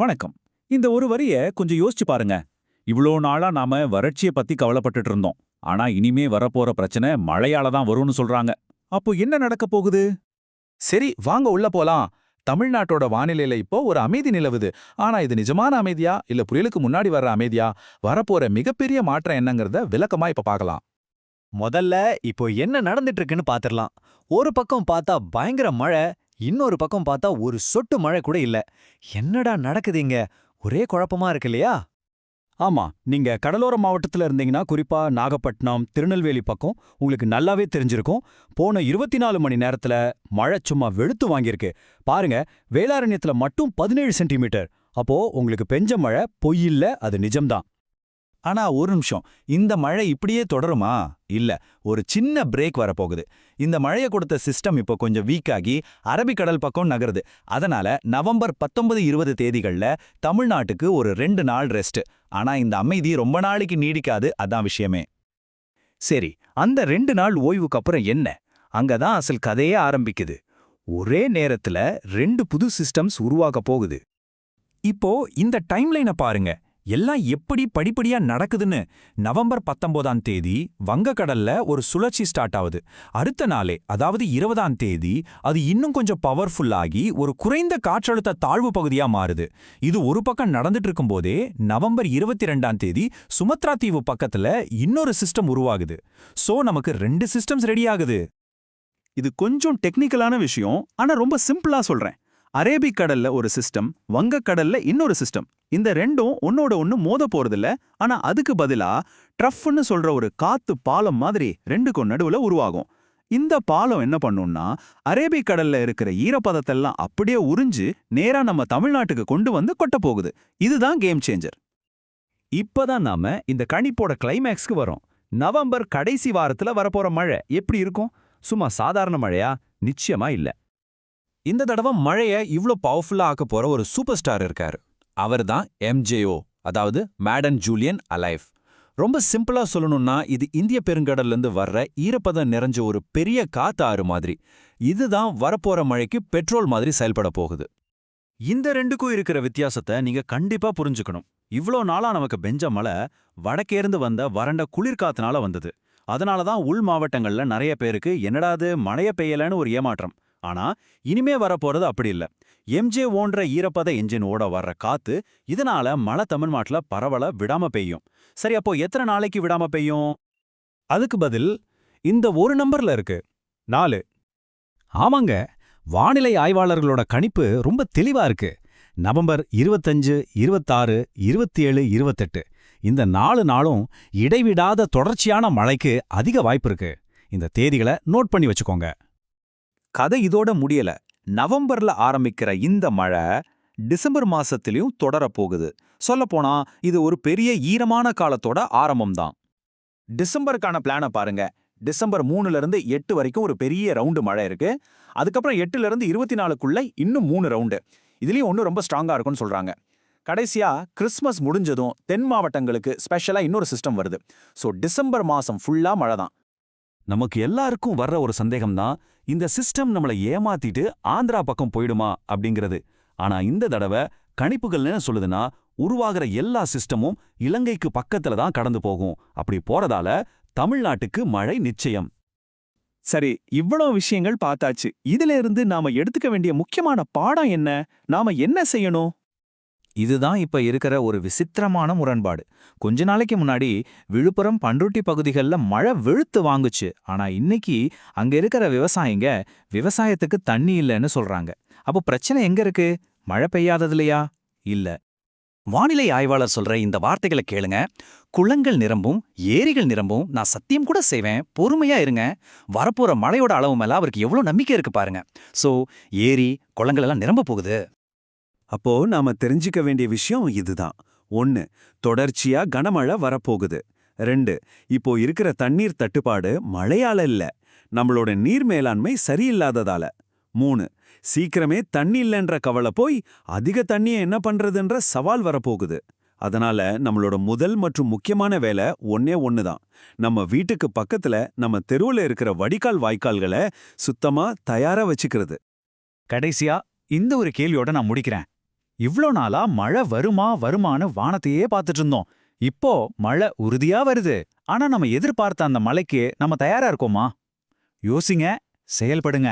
வணக்கம். இந்த ஒரு வரிய கொஞ்சம் யோசிச்சு பாருங்க. இவ்ளோ நாளா நாம வறட்சியை பத்தி கவலைப்பட்டுட்டு இருந்தோம். ஆனா இனிமே வரப்போற பிரச்சனை மழையால தான் வரும்னு சொல்றாங்க. அப்போ என்ன நடக்க போகுது? சரி வாங்க உள்ள போலாம். தமிழ்நாட்டோட வானிலையில இப்போ ஒரு அமைதி நிலவுது. ஆனா இது நிஜமான அமைதியா? இல்ல புயலுக்கு முன்னாடி வர்ற அமைதியா? வரப்போற மிகப்பெரிய மாற்றம் என்னங்கறத விளக்கமா இப்ப பார்க்கலாம் முதல்ல இப்போ என்ன நடந்துட்டு இருக்குன்னு பாத்திரலாம். ஒரு பக்கம் பார்த்தா பயங்கர மழை இன்னொரு பக்கம் பார்த்தா ஒரு சொட்டு மழை கூட இல்ல. என்னடா நடக்குது இங்க? ஒரே குழப்பமா இருக்கு இல்லையா? ஆமா நீங்க கடலோர மாவட்டத்துல இருந்தீங்கன்னா குறிப்பா நாகப்பட்டினம் திருநெல்வேலி பக்கம் உங்களுக்கு நல்லாவே தெரிஞ்சிருக்கும். போன இருபத்தி நாலு மணி நேரத்துல மழை சும்மா வெளுத்து வாங்கியிருக்கு. பாருங்க வேளாரண்யத்துல மட்டும் பதினேழு சென்டிமீட்டர். அப்போ உங்களுக்கு பெஞ்ச மழை பொய்யில்ல அது நிஜம்தான். ஆனா ஒரு நிமிஷம் இந்த மழை இப்படியே தொடருமா? இல்ல ஒரு சின்ன பிரேக் வரப்போகுது. இந்த மழையை கொடுத்த சிஸ்டம் இப்போ கொஞ்சம் வீக் ஆகி அரபிக்கடல் பக்கம் நகருது. அதனால நவம்பர் பத்தொன்பது இருபது தேதிகள்ல தமிழ்நாட்டுக்கு ஒரு ரெண்டு நாள் ரெஸ்ட் ஆனா இந்த அமைதி ரொம்ப நாளைக்கு நீடிக்காது அதான் விஷயமே. சரி அந்த ரெண்டு நாள் ஓய்வுக்கு அப்புறம் என்ன? அங்கதான் அசல் கதையே ஆரம்பிக்குது. ஒரே நேரத்துல ரெண்டு புது சிஸ்டம்ஸ் உருவாக்க போகுது. இப்போ இந்த டைம்லைனை பாருங்க. எல்லாம் எப்படி படிப்படியா நடக்குதுன்னு நவம்பர் பத்தொன்பதாம் தேதி வங்கக்கடல்ல ஒரு சுழற்சி ஸ்டார்ட் ஆகுது. அடுத்த நாளே அதாவது இருபதாம் தேதி அது இன்னும் கொஞ்சம் பவர்ஃபுல்லாகி ஒரு குறைந்த காற்றழுத்த தாழ்வு பகுதியா மாறுது. இது ஒரு பக்கம் நடந்துட்டு இருக்கும்போதே நவம்பர் இருபத்தி ரெண்டாம் தேதி சுமத்ரா தீவு பக்கத்துல இன்னொரு சிஸ்டம் உருவாகுது. சோ நமக்கு ரெண்டு சிஸ்டம்ஸ் ரெடி ஆகுது. இது கொஞ்சம் டெக்னிக்கலான விஷயம் ஆனா ரொம்ப சிம்பிளா சொல்றேன். அரேபிக் கடல்ல ஒரு சிஸ்டம் வங்கக்கடல்ல இன்னொரு சிஸ்டம் இந்த ரெண்டும் ஒன்னோட ஒன்னு மோத போறதில்ல. ஆனா அதுக்கு பதிலா ட்ரஃப்னு சொல்ற ஒரு காத்து பாலம் மாதிரி ரெண்டுக்கும் நடுவுல உருவாகும். இந்த பாலம் என்ன பண்ணும்னா அரேபிக் கடல்ல இருக்கிற ஈரப்பதத்தெல்லாம் அப்படியே உறிஞ்சு நேரா நம்ம தமிழ்நாட்டுக்கு கொண்டு வந்து கொட்ட போகுது. இதுதான் கேம் சேஞ்சர் இப்பதான் நாம இந்த கணிப்போட கிளைமேக்ஸ்க்கு வரோம். நவம்பர் கடைசி வாரத்துல வரப்போற மழை எப்படி இருக்கும்? சும்மா சாதாரண மழையா? நிச்சயமா இல்ல. இந்த தடவை மழைய இவ்ளோ பவர்ஃபுல்லா ஆக்க போற ஒரு சூப்பர் ஸ்டார் இருக்காரு. அவர்தான் எம்ஜேஓ அதாவது மேடன் ஜூலியன் அலைஃப் ரொம்ப சிம்பிளா சொல்லணும்னா இது இந்திய பெருங்கடல்ல இருந்து வர்ற ஈரப்பதம் நிறைஞ்ச ஒரு பெரிய காத்தாறு ஆறு மாதிரி. இதுதான் வரப்போற மழைக்கு பெட்ரோல் மாதிரி செயல்பட போகுது. இந்த ரெண்டுக்கும் இருக்கிற வித்தியாசத்தை நீங்க கண்டிப்பா புரிஞ்சுக்கணும். இவ்ளோ நாளா நமக்கு பெஞ்ச மழை வடக்கேர்ந்து வந்த வறண்ட குளிர்காத்துனால வந்தது. அதனால தான் உள் மாவட்டங்கள்ல நிறைய பேருக்கு என்னடாது மழைய பெய்யலன்னு ஒரு ஏமாற்றம். ஆனா இனிமே வரப்போறது அப்படி இல்ல. எம்ஜே ஓன்ற ஈரப்பத என்ஜின் ஓட வர்ற காத்து இதனால மழை தமிழ்நாட்டுல பரவல விடாம பெய்யும். சரி அப்போ எத்தனை நாளைக்கு விடாம பெய்யும்? அதுக்கு பதில் இந்த ஒரு நம்பர்ல இருக்கு. நாலு. ஆமாங்க வானிலை ஆய்வாளர்களோட கணிப்பு ரொம்ப தெளிவா இருக்கு. நவம்பர் இருபத்தஞ்சு இருபத்தாறு இருபத்தி ஏழு இருபத்தெட்டு. இந்த நாலு நாளும் இடைவிடாத தொடர்ச்சியான மழைக்கு அதிக வாய்ப்பு இருக்கு. இந்த தேதிகளை நோட் பண்ணி வச்சுக்கோங்க. கதை இதோட முடியல. நவம்பர்ல ஆரம்பிக்கிற இந்த மழை டிசம்பர் மாசத்திலையும் தொடரப்போகுது. சொல்லப்போனா இது ஒரு பெரிய ஈரமான காலத்தோட ஆரம்பம்தான். டிசம்பருக்கான பிளானை பாருங்க. டிசம்பர் மூணுல இருந்து எட்டு வரைக்கும் ஒரு பெரிய ரவுண்டு மழை இருக்கு. அதுக்கப்புறம் எட்டுல இருந்து இருபத்தி நாலுக்குள்ள இன்னும் மூணு ரவுண்டு. இதுலயும் ஒன்றும் ரொம்ப ஸ்ட்ராங்கா இருக்கும்னு சொல்றாங்க. கடைசியா கிறிஸ்மஸ் முடிஞ்சதும் தென் மாவட்டங்களுக்கு ஸ்பெஷலா இன்னொரு சிஸ்டம் வருது. ஸோ டிசம்பர் மாசம் ஃபுல்லா மழை தான் நமக்கு எல்லாருக்கும் வர்ற ஒரு சந்தேகம்தான் இந்த சிஸ்டம் நம்மள ஏமாத்திட்டு ஆந்திரா பக்கம் போயிடுமா அப்படிங்கிறது. ஆனா இந்த தடவை கணிப்புகள் என்ன சொல்லுதுன்னா உருவாகிற எல்லா சிஸ்டமும் இலங்கைக்கு பக்கத்துல தான் கடந்து போகும். அப்படி போறதால தமிழ்நாட்டுக்கு மழை நிச்சயம். சரி இவ்வளவு விஷயங்கள் பார்த்தாச்சு. இதுல இருந்து நாம எடுத்துக்க வேண்டிய முக்கியமான பாடம் என்ன? நாம என்ன செய்யணும்? இதுதான் இப்ப இருக்கிற ஒரு விசித்திரமான முரண்பாடு. கொஞ்ச நாளைக்கு முன்னாடி விழுப்புரம் பண்ருட்டி பகுதிகளில் மழை வெளுத்து வாங்குச்சு. ஆனா இன்னைக்கு அங்க இருக்கிற விவசாயிங்க விவசாயத்துக்கு தண்ணி இல்லைன்னு சொல்றாங்க. அப்போ பிரச்சனை எங்க இருக்கு? மழை பெய்யாததுலையா? இல்ல. வானிலை ஆய்வாளர் சொல்ற இந்த வார்த்தைகளை கேளுங்க. குளங்கள் நிரம்பும் ஏரிகள் நிரம்பும். நான் சத்தியம் கூட செய்வேன். பொறுமையா இருங்க. வரப்போற மழையோட அளவு மேல அவருக்கு எவ்வளவு நம்பிக்கை இருக்கு பாருங்க. சோ ஏரி குளங்கள் எல்லாம் நிரம்ப போகுது. அப்போ நாம தெரிஞ்சுக்க வேண்டிய விஷயம் இதுதான். ஒன்னு தொடர்ச்சியா கனமழை வரப்போகுது. ரெண்டு இப்போ இருக்கிற தண்ணீர் தட்டுப்பாடு மழையால இல்ல. நம்மளோட நீர் மேலாண்மை சரியில்லாததால. மூணு சீக்கிரமே தண்ணி இல்லைன்ற கவலை போய் அதிக தண்ணியை என்ன பண்றதுன்ற சவால் வரப்போகுது. அதனால நம்மளோட முதல் மற்றும் முக்கியமான வேலை ஒன்னே ஒண்ணுதான். நம்ம வீட்டுக்கு பக்கத்துல நம்ம தெருவுல இருக்கிற வடிகால் வாய்க்கால்களை சுத்தமா தயாரா வச்சுக்கிறது. கடைசியா இந்த ஒரு கேள்வியோட நான் முடிக்கிறேன். இவ்ளோ நாளா மழை வருமா வருமான்னு வானத்தையே பார்த்துட்டு இருந்தோம். இப்போ மழை உறுதியா வருது. ஆனா நம்ம எதிர்பார்த்த அந்த மழைக்கு நம்ம தயாரா இருக்கோமா? யோசிங்க செயல்படுங்க.